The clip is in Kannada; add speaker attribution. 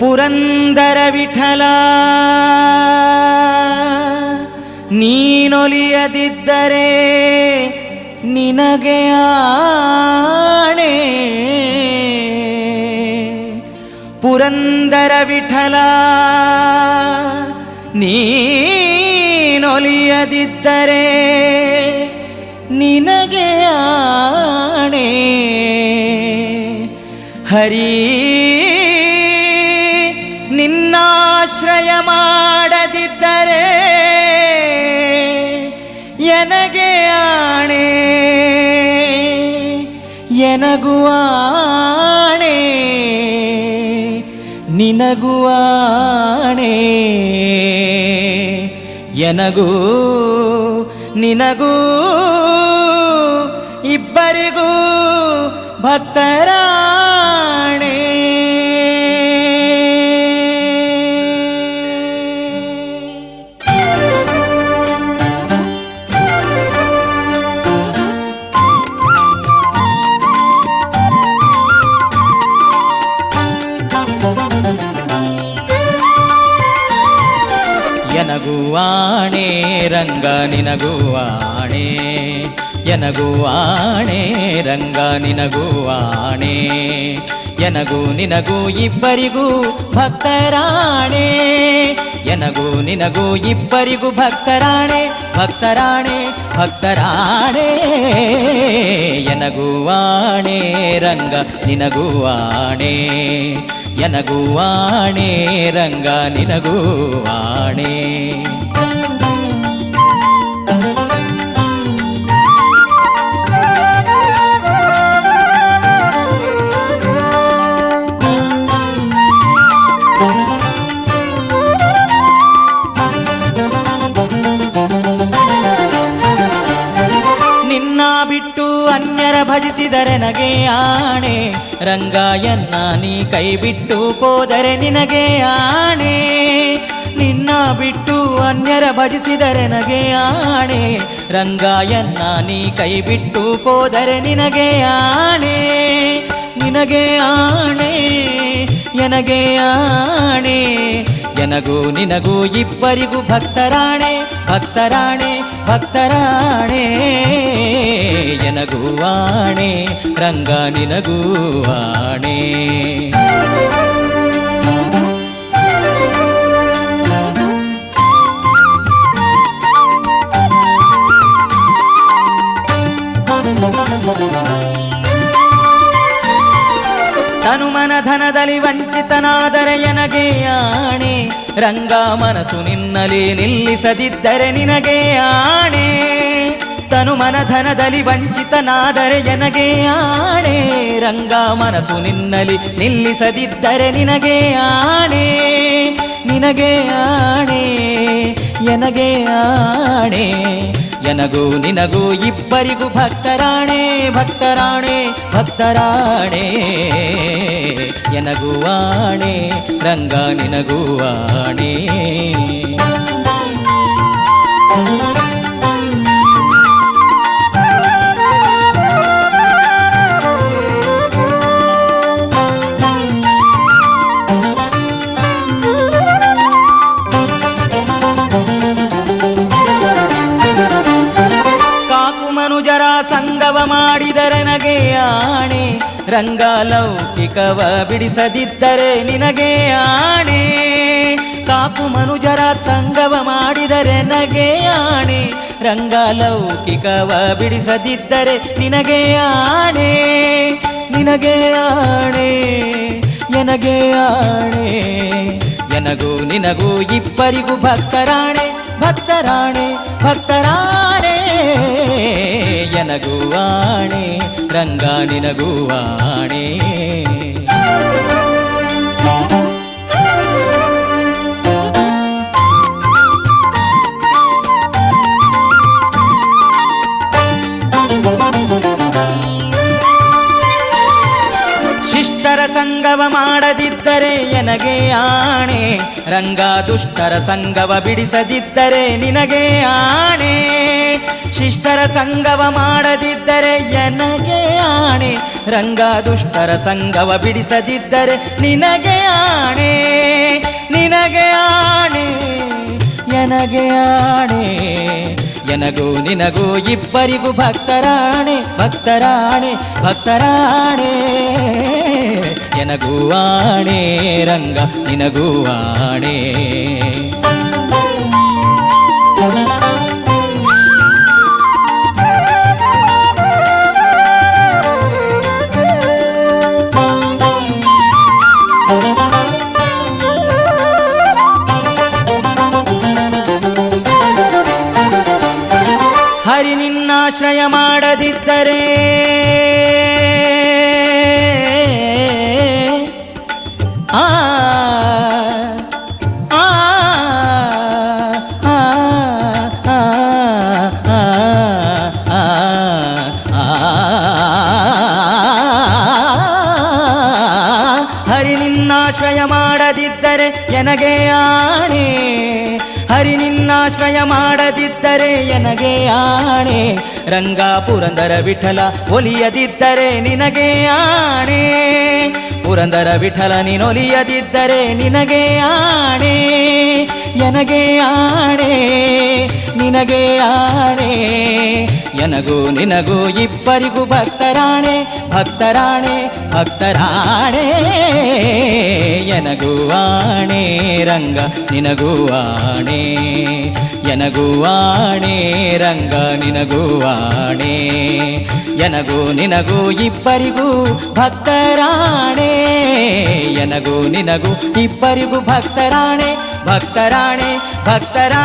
Speaker 1: ಪುರಂದರ ವಿಠಲ. ನೀನೊಲಿಯದಿದ್ದರೆ ನಿನಗೆ ಆಣೆ. ಪುರಂದರ ವಿಠಲ ನೀನೊಲಿಯದಿದ್ದರೆ ನಿನಗೆ ಆಣೆ. ಹರಿ ನಿನ್ನಾಶ್ರಯ ಮಾಡದಿದ್ದರೆ ಎನಗೆ ಆಣೆ? ಎನಗುವಾಣೆ ನಿನಗುವಾಣೆ ಎನಗೂ ನಿನಗೂ ಇಬ್ಬರಿಗೂ ಭಕ್ತರಾಣೆ ಎನಗುವಾಣೆ, ರಂಗ ನಿನಗುವಾಣೆ. ಎನಗುವಾಣೆ, ರಂಗ ನಿನಗುವಾಣೆ. ಎನಗೂ ನಿನಗೂ ಇಬ್ಬರಿಗೂ ಭಕ್ತರಾಣೆ. ಎನಗೂ ನಿನಗೂ ಇಬ್ಬರಿಗೂ ಭಕ್ತರಾಣೆ ಭಕ್ತರಾಣೆ ಭಕ್ತರಾಣೆ. ಎನಗುವಾಣೆ, ರಂಗ ನಿನಗುವಾಣೆ. ಎನಗುವಾಣೆ ರಂಗ ನಿನಗುವಾಣೆ ಭಜಿಸಿದರೆ ನಗೆ ಆಣೆ, ರಂಗಾಯನ್ನ ನೀ ಕೈ ಬಿಟ್ಟು ಹೋದರೆ ನಿನಗೆ ಆಣೆ. ನಿನ್ನ ಬಿಟ್ಟು ಅನ್ಯರ ಭಜಿಸಿದರೆ ನಗೆ ಆಣೆ, ರಂಗಾಯನ್ನ ನೀ ಕೈ ಬಿಟ್ಟು ಹೋದರೆ ನಿನಗೆ ಆಣೆ. ನಿನಗೆ ಆಣೆ, ಎನಗೆ ಆಣೆ. ಎನಗೂ ನಿನಗೂ ಇಬ್ಬರಿಗೂ ಭಕ್ತರಾಣೆ ಭಕ್ತರಾಣೆ ಭಕ್ತರಾಣೆ. ಎನಗುವಾಣೆ ರಂಗ ನಿನಗುವಾಣೆ. ತನುಮನ ಧನದಲ್ಲಿ ವಂಚಿತನಾದರೆ ಎನಗೆ ಆಣೆ ರಂಗ ಮನಸ್ಸು ನಿನ್ನಲಿ ನಿಲ್ಲಿಸದಿದ್ದರೆ ನಿನಗೆ ಆಣೆ. ತನುಮನ ಮನಧನದಲ್ಲಿ ವಂಚಿತನಾದರೆ ಜನಗೆ ಆಣೆ? ರಂಗ ಮನಸ್ಸು ನಿನ್ನಲಿ ನಿಲ್ಲಿಸದಿದ್ದರೆ ನಿನಗೆ ಆಣೆ? ನಿನಗೆ ಆಣೆ? ಎನಗೆ ಆಣೆ? ಎನಗೂ ನಿನಗೂ ಇಬ್ಬರಿಗೂ ಭಕ್ತರಾಣೆ ಭಕ್ತರಾಣೆ ಭಕ್ತರಾಣೆ. ಆಣೆ, ರಂಗ ನಿನಗೂ ಕಾಕು ಆಣೆ ರಂಗ ಲೌಕಿಕವ ಬಿಡಿಸದಿದ್ದರೆ ನಿನಗೆ ಆಣೆ. ಕಾಪು ಮನುಜರ ಸಂಗವ ಮಾಡಿದರೆ ನಗೆ ಆಣೆ. ರಂಗ ಲೌಕಿಕವ ಬಿಡಿಸದಿದ್ದರೆ ನಿನಗೆ ಆಣೆ. ನಿನಗೆ ಆಣೆ ನನಗೆ ಆಣೆ. ನನಗೂ ನಿನಗೂ ಇಬ್ಬರಿಗೂ ಭಕ್ತರಾಣೆ ಭಕ್ತರಾಣೆ ಭಕ್ತರಾಣೆ. ಎನಗುವಾಣೆ ರಂಗ ನಿನಗುವಾಣೆ. ಶಿಷ್ಟರ ಸಂಗವ ಮಾಡದಿದ್ದರೆ ಎನಗೆ ಆಣೆ ರಂಗ ದುಷ್ಟರ ಸಂಗವ ಬಿಡಿಸದಿದ್ದರೆ ನಿನಗೆ ಆಣೆ. ಶಿಷ್ಟರ ಸಂಗವ ಮಾಡದಿದ್ದರೆ ಎನಗೆ ಆಣೆ? ರಂಗ ದುಷ್ಟರ ಸಂಗವ ಬಿಡಿಸದಿದ್ದರೆ ನಿನಗೆ ಆಣೆ? ನಿನಗೆ ಆಣೆ? ಎನಗೆ ಆಣೆ? ಎನಗೂ ನಿನಗೂ ಇಬ್ಬರಿಗೂ ಭಕ್ತರಾಣೆ ಭಕ್ತರಾಣೆ ಭಕ್ತರಾಣೆ. ಎನಗೂ ಆಣೆ, ರಂಗ, ನಿನಗೂ ಆಣೆ. ನಿನ್ನಾಶ್ರಯ ಮಾಡದಿದ್ದರೆ ಎನಗೆ ಆಣೆ? ಹರಿ ನಿನ್ನಾಶ್ರಯ ಮಾಡದಿದ್ದರೆ ಎನಗೆ ಆಣೆ? ರಂಗ ಪುರಂದರ ವಿಠಲ ಒಲಿಯದಿದ್ದರೆ ನಿನಗೆ ಆಣೆ? ಪುರಂದರ ವಿಠಲ ನೀನೊಲಿಯದಿದ್ದರೆ ನಿನಗೆ ಆಣೆ? ಎನಗೆ ಆಣೆ, ನಿನಗೆ ಆಣೆ. ಎನಗೂ ನಿನಗೂ ಇಬ್ಬರಿಗೂ ಭಕ್ತರಾಣೆ ಭಕ್ತರಾಣೆ ಭಕ್ತರಾಣೆ. ಎನಗೂ ಆಣೆ ರಂಗ, ನಿನಗೂ ಆಣೆ. ಎನಗೂ ಆಣೆ ರಂಗ, ನಿನಗೂ ಆಣೆ. ಎನಗೂ ನಿನಗೂ ಇಬ್ಬರಿಗೂ ಭಕ್ತರಾಣೆ. ಎನಗೂ ನಿನಗೂ ಇಬ್ಬರಿಗೂ ಭಕ್ತರಾಣೆ. भक्तराणि भक्तरा